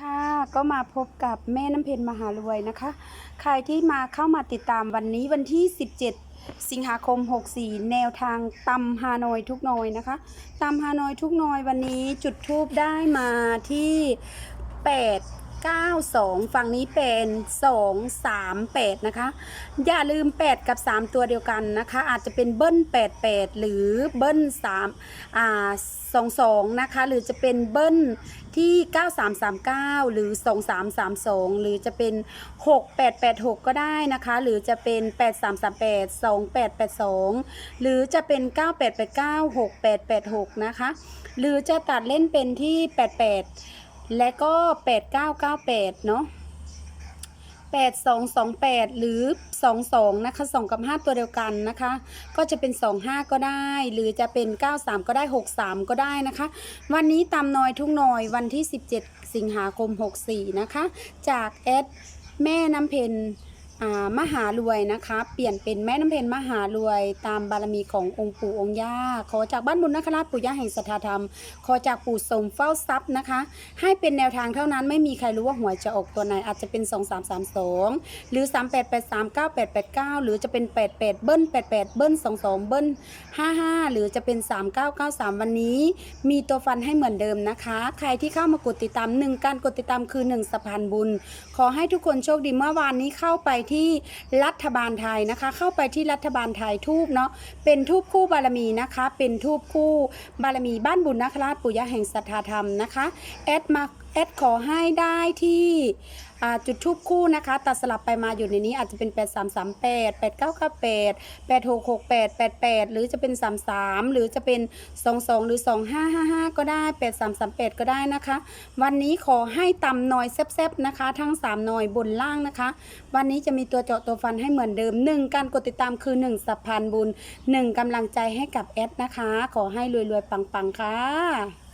ค่ะก็มาพบกับแม่น้ำเพนมหารวยนะคะ ใครที่มาเข้ามาติดตามวันนี้วันที่ 17 สิงหาคม 64 แนวทางตำฮานอยทุกหนอยนะคะตำฮานอยทุกหนอยวันนี้จุดทูบได้มาที่ 8 9 2 ฝั่งนี้เป็น 2 3 8 นะคะ อย่าลืม 8 กับ 3 ตัวเดียวกันนะคะ อาจจะเป็นเบิ้ล88 หรือเบิ้ล3อ่า22 นะคะ หรือจะเป็นเบิ้ลที่ 9339 หรือ 2332 หรือจะเป็น 6886 ก็ได้นะคะ หรือจะเป็น 8338 2882 หรือจะเป็น 9889 6886 นะคะ หรือจะตัดเล่นเป็นที่ 88 และก็ 8998 เนาะ8228 หรือ 22 นะคะ 2 กับ 5 ตัวเดียวกันนะคะ ก็จะเป็น 25 ก็ได้ หรือจะเป็น 93 ก็ได้ 63 ก็ได้นะคะ วันนี้ตามนอยทุ่งนอยวันที่ 17 สิงหาคม 64 นะคะ จากแอดแม่น้ำเพน มหารวยนะคะ เปลี่ยนเป็นแม่น้ำเพนมหารวย ตามบารมีขององค์ปู่องค์ย่า ขอจากบ้านบุญนคราชปู่ย่าแห่งสัทธาธรรม ขอจากปู่สมเฝ้าทรัพย์นะคะ ให้เป็นแนวทางเท่านั้นไม่มีใครรู้ว่าหวยจะออกตัวไหนอาจจะเป็น 2 3 3 2 หรือ 3 8 8 3 9 8 8 9 หรือจะเป็น 88 เบิ้ล88 เบิ้ล22 เบิ้ล55 หรือจะเป็น 3993 วันนี้ มีตัวฟันให้เหมือนเดิมนะคะ ใครที่เข้ามากดติดตาม1การกดติดตามคือ1สะพานบุญ ขอให้ทุกคนโชคดีเมื่อวานนี้เข้าไปที่รัฐบาลไทยนะคะ เข้าไปที่รัฐบาลไทยทูบเนาะเป็นทูบคู่บารมีนะคะ เป็นทูบคู่บารมีบ้านบุญนคราชปุยะแห่งสัทธาธรรมนะคะแอดมาแอดขอให้ได้ที่จุดทูบคู่นะคะ ตัดสลับไปมาอยู่ในนี้อาจจะเป็น 8338 8998 8668 88 หรือจะเป็น 33 หรือจะเป็น 22 หรือ 2555 ก็ได้ 8338 ก็ได้นะคะ วันนี้ขอให้ตำหน่อยแซบๆนะคะ ทั้ง 3 หน่อยบนล่างนะคะ วันนี้จะมีตัวเจาะตัวฟันให้เหมือนเดิม 1 การกดติดตามคือ 1สัพพานบุญ 1กำลังใจให้กับแอดนะคะ ขอให้รวยๆปังๆค่ะ